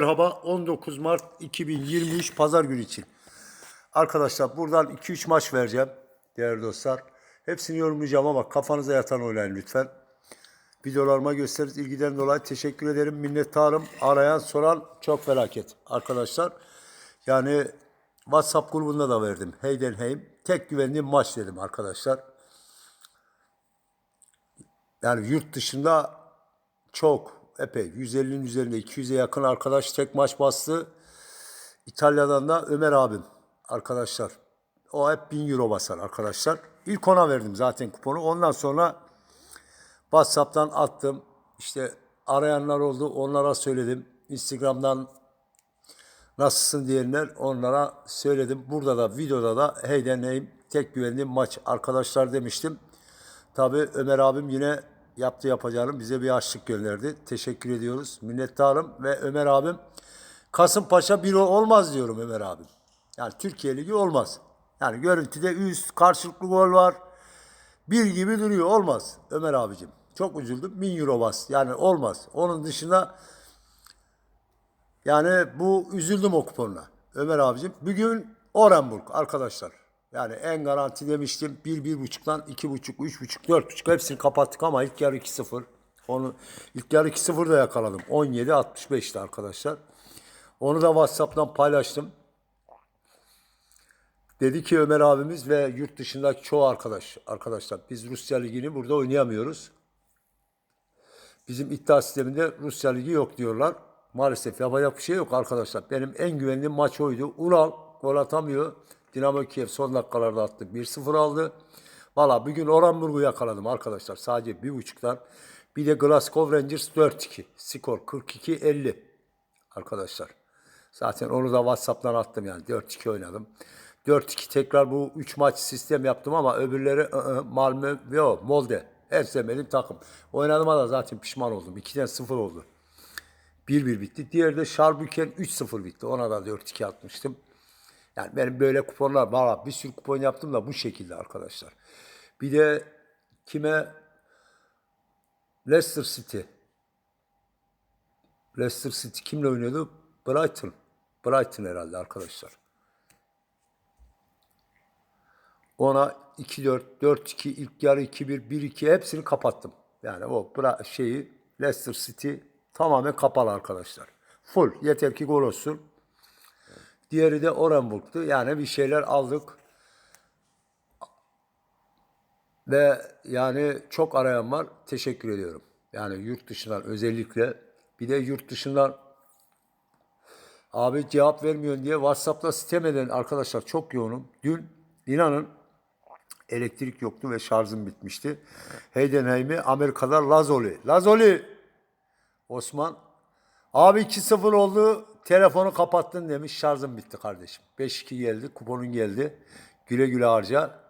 Merhaba 19 Mart 2023 Pazar günü için. Arkadaşlar buradan 2-3 maç vereceğim değerli dostlar. Hepsini yorumlayacağım ama kafanıza yatan oynayın lütfen. Videolarıma gösteririz. ilgiden dolayı teşekkür ederim. Minnettarım. Arayan soran çok felaket arkadaşlar. Yani WhatsApp grubunda da verdim. Heidenheim. Tek güvendiğim maç dedim arkadaşlar. Yani yurt dışında çok epey 150'nin üzerinde 200'e yakın arkadaş tek maç bastı. İtalya'dan da Ömer abim arkadaşlar. O hep 1000 euro basar arkadaşlar. İlk ona verdim zaten kuponu. Ondan sonra WhatsApp'tan attım. İşte arayanlar oldu. Onlara söyledim. Instagram'dan nasılsın diyenler onlara söyledim. Burada da videoda da Heyden Neyim tek güvendiğim maç arkadaşlar demiştim. Tabii Ömer abim yine yaptı yapacağını bize bir açlık gönderdi. Teşekkür ediyoruz. Minnettarım ve Ömer abim Kasımpaşa bir olmaz diyorum Ömer abim. Yani Türkiye Ligi olmaz. Yani görüntüde üst karşılıklı gol var. Bir gibi duruyor. Olmaz Ömer abicim. Çok üzüldüm. 1000 euro bas. Yani olmaz. Onun dışında yani bu üzüldüm o kuponla. Ömer abicim. Bugün Orenburg arkadaşlar. Yani en garanti demiştim. 1 bir, 1.5'dan 2.5, 3.5, 4.5 hepsini kapattık ama ilk yarı 2-0. Onu ilk yarı 2-0 da yakaladım. 17-65'ti arkadaşlar. Onu da WhatsApp'tan paylaştım. Dedi ki Ömer abimiz ve yurt dışındaki çoğu arkadaş arkadaşlar biz Rusya Ligi'ni burada oynayamıyoruz. Bizim iddia sisteminde Rusya Ligi yok diyorlar. Maalesef yapacak bir şey yok arkadaşlar. Benim en güvendiğim maç oydu. Ural gol atamıyor. Dinamo Kiev son dakikalarda attı. 1-0 aldı. Valla bugün Orenburg'u yakaladım arkadaşlar. Sadece bir buçuktan. Bir de Glasgow Rangers 4-2. Skor 42-50 arkadaşlar. Zaten onu da WhatsApp'tan attım yani. 4-2 oynadım. 4-2 tekrar bu 3 maç sistem yaptım ama öbürleri ı-ı, Malmö ve o Molde. Hepsi benim takım. Oynadığıma da zaten pişman oldum. 2'den 0 oldu. 1-1 bitti. Diğeri de Şarbüken 3-0 bitti. Ona da 4-2 atmıştım. Yani benim böyle kuponlar valla bir sürü kupon yaptım da bu şekilde arkadaşlar. Bir de kime Leicester City. Leicester City kimle oynuyordu? Brighton. Brighton herhalde arkadaşlar. Ona 2-4, 4-2, ilk yarı 2-1, 1-2 hepsini kapattım. Yani o şeyi Leicester City tamamen kapalı arkadaşlar. Full. Yeter ki gol olsun. Diğeri de Orenburg'tu. Yani bir şeyler aldık. Ve yani çok arayan var. Teşekkür ediyorum. Yani yurt dışından özellikle. Bir de yurt dışından abi cevap vermiyorsun diye WhatsApp'ta sitem eden arkadaşlar çok yoğunum. Dün inanın elektrik yoktu ve şarjım bitmişti. Heidenheim'i Amerika'da Lazoli. Lazoli! Osman. Abi 2-0 oldu. Telefonu kapattın demiş. Şarjım bitti kardeşim. 5-2 geldi. Kuponun geldi. Güle güle harca.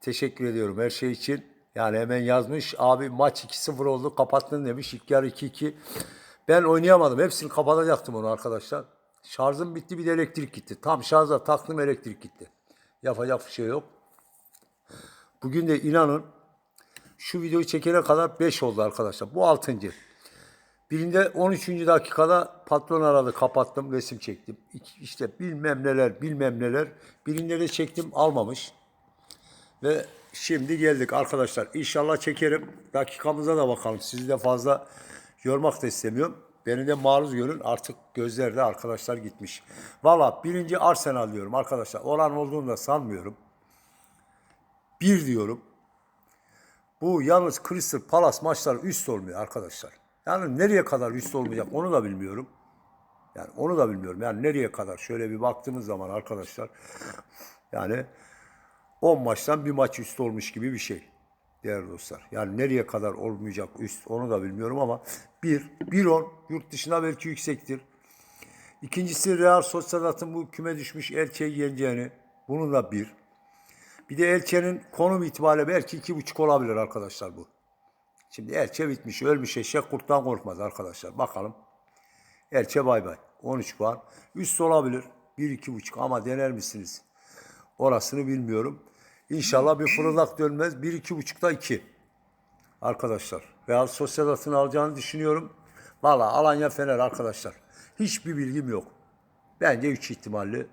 Teşekkür ediyorum her şey için. Yani hemen yazmış. Abi maç 2-0 oldu. Kapattın demiş. İlk yarı 2-2. Ben oynayamadım. Hepsini kapatacaktım onu arkadaşlar. Şarjım bitti bir de elektrik gitti. Tam şarja taktım elektrik gitti. Yapacak bir şey yok. Bugün de inanın şu videoyu çekene kadar 5 oldu arkadaşlar. Bu 6. Birinde 13. dakikada patron aradı kapattım resim çektim. İşte bilmem neler bilmem neler. Birinde de çektim almamış. Ve şimdi geldik arkadaşlar. İnşallah çekerim. Dakikamıza da bakalım. Sizi de fazla yormak da istemiyorum. Beni de maruz görün. Artık gözlerde arkadaşlar gitmiş. Valla birinci Arsenal diyorum arkadaşlar. Olan olduğunu da sanmıyorum. Bir diyorum. Bu yalnız Crystal Palace maçları üst olmuyor arkadaşlar. Yani nereye kadar üst olmayacak onu da bilmiyorum. Yani onu da bilmiyorum. Yani nereye kadar şöyle bir baktığımız zaman arkadaşlar yani 10 maçtan bir maç üst olmuş gibi bir şey değerli dostlar. Yani nereye kadar olmayacak üst onu da bilmiyorum ama 1 1 10 yurt dışına belki yüksektir. İkincisi Real Sociedad'ın bu küme düşmüş Elche'yi yeneceğini. Bunun da bir. Bir de Elche'nin konum itibariyle belki iki buçuk olabilir arkadaşlar bu. Şimdi Elche bitmiş. Ölmüş eşek kurttan korkmaz arkadaşlar. Bakalım. Elche bay bay. 13 puan. Üst olabilir. 1-2,5 ama dener misiniz? Orasını bilmiyorum. İnşallah bir fırıldak dönmez. 1-2,5'da 2. Arkadaşlar. Real Sociedad'ın alacağını düşünüyorum. Valla Alanya Fener arkadaşlar. Hiçbir bilgim yok. Bence 3 ihtimalli.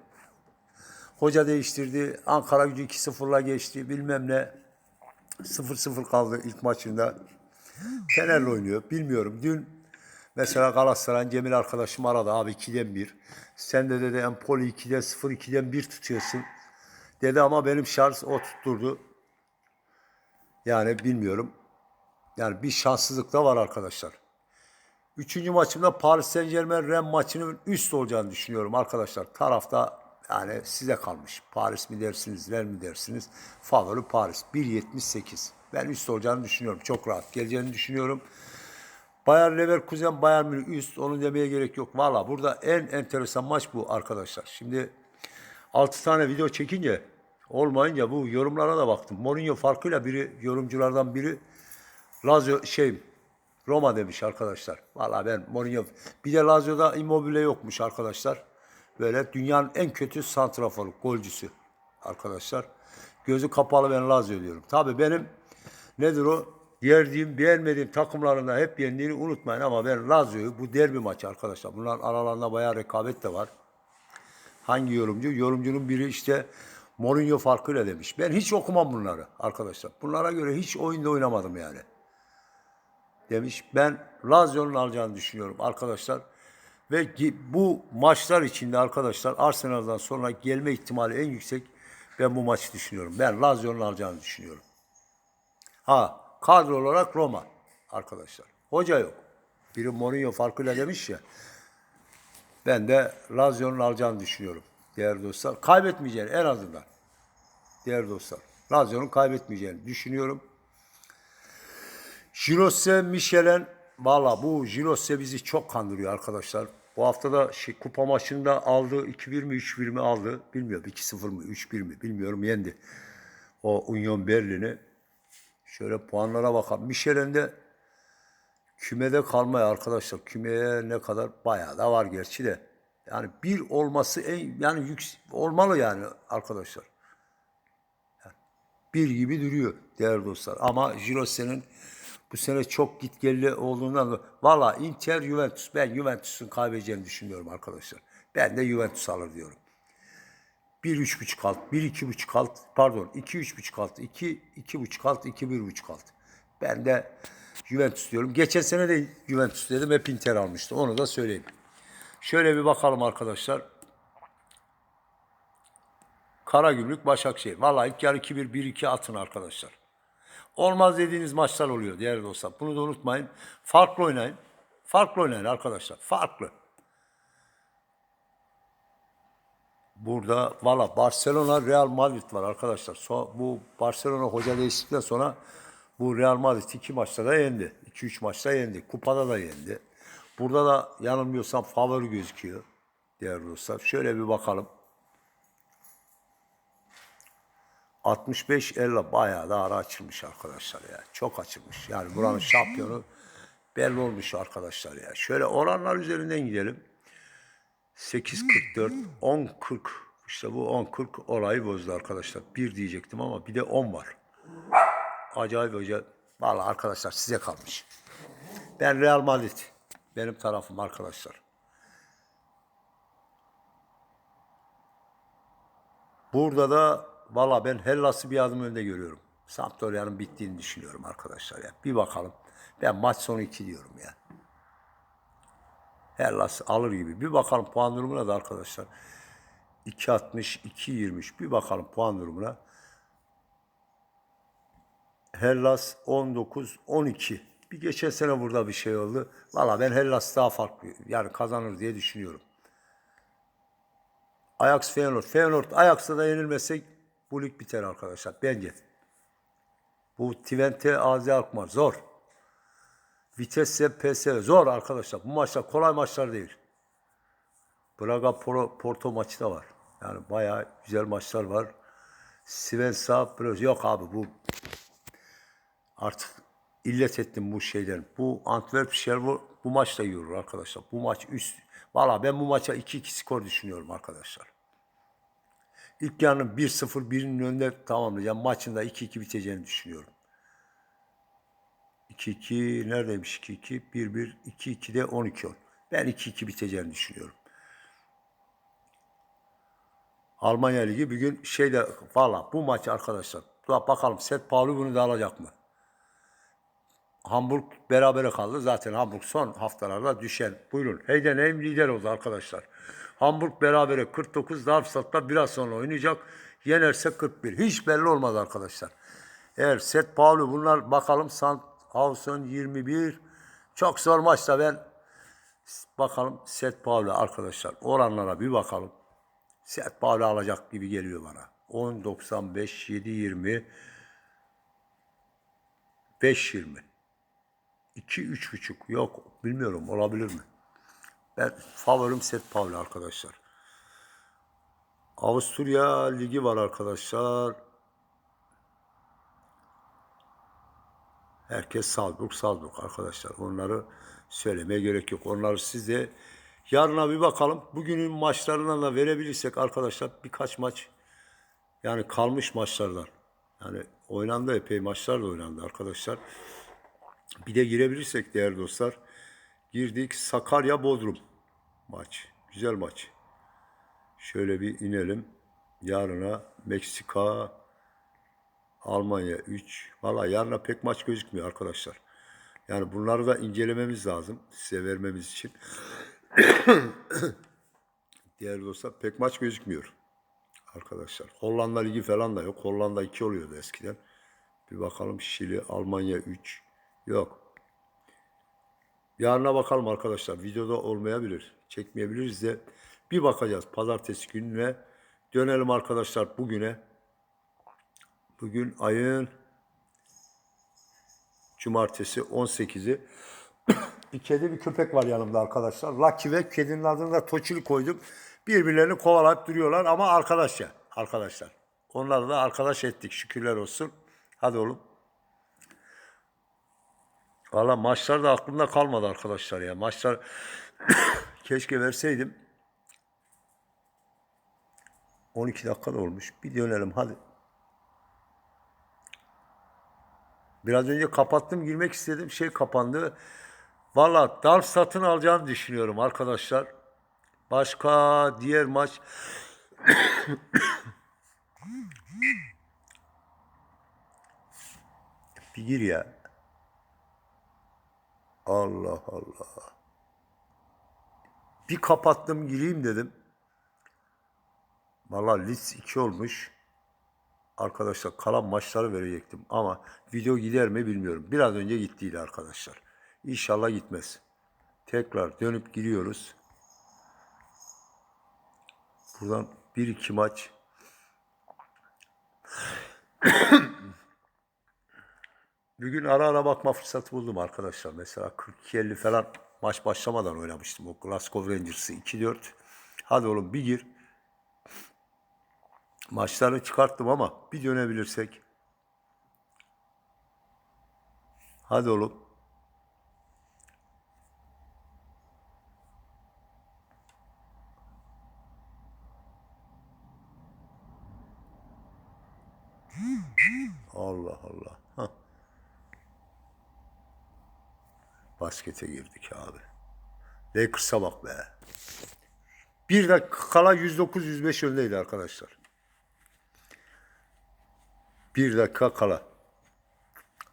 Hoca değiştirdi. Ankara gücü 2-0'la geçti. Bilmem ne. 0-0 kaldı ilk maçında. Fener'le oynuyor. Bilmiyorum. Dün mesela Galatasaray'ın Cemil arkadaşım aradı. Abi 2'den 1. Sen de dedi Empoli 2'den 0, 2'den 1 tutuyorsun. Dedi ama benim şarj o tutturdu. Yani bilmiyorum. Yani bir şanssızlık da var arkadaşlar. Üçüncü maçımda Paris Saint Germain Rennes maçının üst olacağını düşünüyorum arkadaşlar. Tarafta yani size kalmış. Paris mi dersiniz, Rennes mi dersiniz? Favori Paris. 1.78. Ben üst olacağını düşünüyorum. Çok rahat geleceğini düşünüyorum. Bayern Leverkusen, Bayern Münih üst. Onu demeye gerek yok. Valla burada en enteresan maç bu arkadaşlar. Şimdi 6 tane video çekince olmayınca bu yorumlara da baktım. Mourinho farkıyla biri yorumculardan biri Lazio şey Roma demiş arkadaşlar. Valla ben Mourinho bir de Lazio'da Immobile yokmuş arkadaşlar. Böyle dünyanın en kötü santraforu, golcüsü arkadaşlar. Gözü kapalı ben Lazio diyorum. Tabii benim nedir o? Yerdiğim, beğenmediğim takımlarında hep yendiğini unutmayın ama ben Lazio'yu bu derbi maçı arkadaşlar. Bunların aralarında bayağı rekabet de var. Hangi yorumcu? Yorumcunun biri işte Mourinho farkıyla demiş. Ben hiç okumam bunları arkadaşlar. Bunlara göre hiç oyunda oynamadım yani. Demiş. Ben Lazio'nun alacağını düşünüyorum arkadaşlar. Ve bu maçlar içinde arkadaşlar Arsenal'dan sonra gelme ihtimali en yüksek ben bu maçı düşünüyorum. Ben Lazio'nun alacağını düşünüyorum. Ha kadro olarak Roma arkadaşlar. Hoca yok. Biri Mourinho farkıyla demiş ya. Ben de Lazio'nun alacağını düşünüyorum değerli dostlar. Kaybetmeyeceğini en azından. Değerli dostlar. Lazio'nun kaybetmeyeceğini düşünüyorum. Jirose Michelin valla bu Jirose bizi çok kandırıyor arkadaşlar. Bu hafta da şey, kupa maçında aldı 2-1 mi 3-1 mi aldı bilmiyorum 2-0 mı 3-1 mi bilmiyorum yendi. O Union Berlin'i. Şöyle puanlara bakalım. Michelin de kümede kalmaya arkadaşlar. Kümeye ne kadar bayağı da var gerçi de. Yani bir olması en yani yüks olmalı yani arkadaşlar. Yani bir gibi duruyor değerli dostlar. Ama Jirose'nin bu sene çok gitgelli olduğundan da valla Inter Juventus ben Juventus'un kaybedeceğini düşünüyorum arkadaşlar. Ben de Juventus alır diyorum. 1 3.5 alt, 1 2.5 alt, pardon 2 3.5 alt, 2 2.5 alt, 2 1.5 alt. Ben de Juventus diyorum. Geçen sene de Juventus dedim hep Inter almıştı. Onu da söyleyeyim. Şöyle bir bakalım arkadaşlar. Karagümrük Başakşehir. Vallahi ilk yarı 2-1 1-2 atın arkadaşlar. Olmaz dediğiniz maçlar oluyor değerli dostlar. Bunu da unutmayın. Farklı oynayın. Farklı oynayın arkadaşlar. Farklı. Burada valla Barcelona Real Madrid var arkadaşlar. So, bu Barcelona hoca değiştikten sonra bu Real Madrid iki maçta da yendi. 2-3 maçta yendi. Kupada da yendi. Burada da yanılmıyorsam favori gözüküyor değerli dostlar. Şöyle bir bakalım. 65-50 bayağı da ara açılmış arkadaşlar ya. Çok açılmış. Yani buranın şampiyonu belli olmuş arkadaşlar ya. Şöyle oranlar üzerinden gidelim. 8.44, 10.40. İşte bu 10.40 olayı bozdu arkadaşlar. Bir diyecektim ama bir de 10 var. Acayip hoca. Vallahi arkadaşlar size kalmış. Ben Real Madrid. Benim tarafım arkadaşlar. Burada da valla ben Hellas'ı bir adım önde görüyorum. Sampdoria'nın bittiğini düşünüyorum arkadaşlar ya. Bir bakalım. Ben maç sonu 2 diyorum ya. Hellas alır gibi. Bir bakalım puan durumuna da arkadaşlar. 2.60, 2.20. Bir bakalım puan durumuna. Hellas 19, 12. Bir geçen sene burada bir şey oldu. Valla ben Hellas daha farklı. Yani kazanır diye düşünüyorum. Ajax Feyenoord. Feyenoord Ajax'a da yenilmezsek bu lig biter arkadaşlar. Bence. Bu Twente AZ Alkmaar zor. Vitesse PSV zor arkadaşlar. Bu maçlar kolay maçlar değil. Braga Porto maçı da var. Yani bayağı güzel maçlar var. Svensa biraz yok abi bu artık illet ettim bu şeyden. Bu Antwerp Sherwood bu maçta yürür arkadaşlar. Bu maç üst. Valla ben bu maça 2-2 skor düşünüyorum arkadaşlar. İlk yarının 1-0 birinin önünde tamamlayacağım. Maçın da 2-2 biteceğini düşünüyorum. 2-2 neredeymiş 2-2? 1-1, 2-2 de 12 10. Ben 2-2 biteceğini düşünüyorum. Almanya Ligi bir gün şeyde valla bu maç arkadaşlar. Dur Bakalım Set Pauli bunu da alacak mı? Hamburg berabere kaldı. Zaten Hamburg son haftalarda düşen. Buyurun. Heidenheim lider oldu arkadaşlar. Hamburg berabere 49. Darmstadt'ta biraz sonra oynayacak. Yenerse 41. Hiç belli olmaz arkadaşlar. Eğer Set Pauli bunlar bakalım Sandhausen 21. Çok zor maçta ben bakalım Set Pauli arkadaşlar. Oranlara bir bakalım. Set Pauli alacak gibi geliyor bana. 10.95 7.20 5.20 2 3.5 yok bilmiyorum olabilir mi? Ben favorim Set Pauli arkadaşlar. Avusturya Ligi var arkadaşlar. Herkes Salzburg, Salzburg arkadaşlar. Onları söylemeye gerek yok. Onları size yarına bir bakalım. Bugünün maçlarından da verebilirsek arkadaşlar birkaç maç yani kalmış maçlardan. Yani oynandı epey maçlar da oynandı arkadaşlar. Bir de girebilirsek değerli dostlar. Girdik Sakarya Bodrum maç. Güzel maç. Şöyle bir inelim. Yarına Meksika Almanya 3. Valla yarına pek maç gözükmüyor arkadaşlar. Yani bunları da incelememiz lazım size vermemiz için. Değerli dostlar pek maç gözükmüyor arkadaşlar. Hollanda Ligi falan da yok. Hollanda 2 oluyordu eskiden. Bir bakalım Şili, Almanya 3. Yok. Yarına bakalım arkadaşlar. Videoda olmayabilir. Çekmeyebiliriz de. Bir bakacağız pazartesi gününe. Dönelim arkadaşlar bugüne. Bugün ayın cumartesi 18'i. Bir kedi bir köpek var yanımda arkadaşlar. Lucky ve kedinin adını da Toçili koydum. Birbirlerini kovalayıp duruyorlar ama arkadaş ya. Arkadaşlar. Onları da arkadaş ettik şükürler olsun. Hadi oğlum. Valla maçlar da aklımda kalmadı arkadaşlar ya. Maçlar keşke verseydim. 12 dakika da olmuş. Bir dönelim hadi. Biraz önce kapattım girmek istedim. Şey kapandı. Valla Darmstadt'ın alacağını düşünüyorum arkadaşlar. Başka diğer maç bir gir ya. Allah Allah. Bir kapattım gireyim dedim. Valla Leeds 2 olmuş. Arkadaşlar kalan maçları verecektim ama video gider mi bilmiyorum. Biraz önce gittiydi arkadaşlar. İnşallah gitmez. Tekrar dönüp giriyoruz. Buradan 1-2 maç. Bugün ara ara bakma fırsatı buldum arkadaşlar. Mesela 42-50 falan maç başlamadan oynamıştım. O Glasgow Rangers'ı 2-4. Hadi oğlum bir gir. Maçları çıkarttım ama bir dönebilirsek. Hadi oğlum. Allah Allah. Hah. Baskete girdik abi. Lakers'a bak be. Bir dakika kala 109-105 öndeydi arkadaşlar. Bir dakika kala.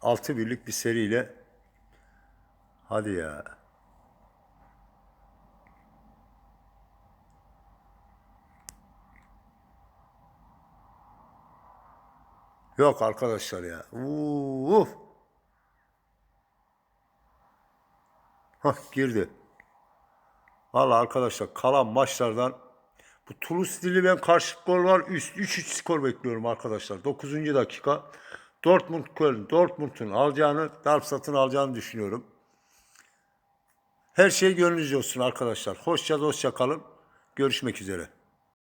6 birlik bir seriyle hadi ya. Yok arkadaşlar ya. Uf. Hah girdi. Valla arkadaşlar kalan maçlardan bu Toulouse dili ben karşı var. Üst 3-3 skor bekliyorum arkadaşlar. 9. dakika. Dortmund Köln. Dortmund'un alacağını, Darmstadt'ın alacağını düşünüyorum. Her şey gönlünüzce olsun arkadaşlar. Hoşça dostça kalın. Görüşmek üzere.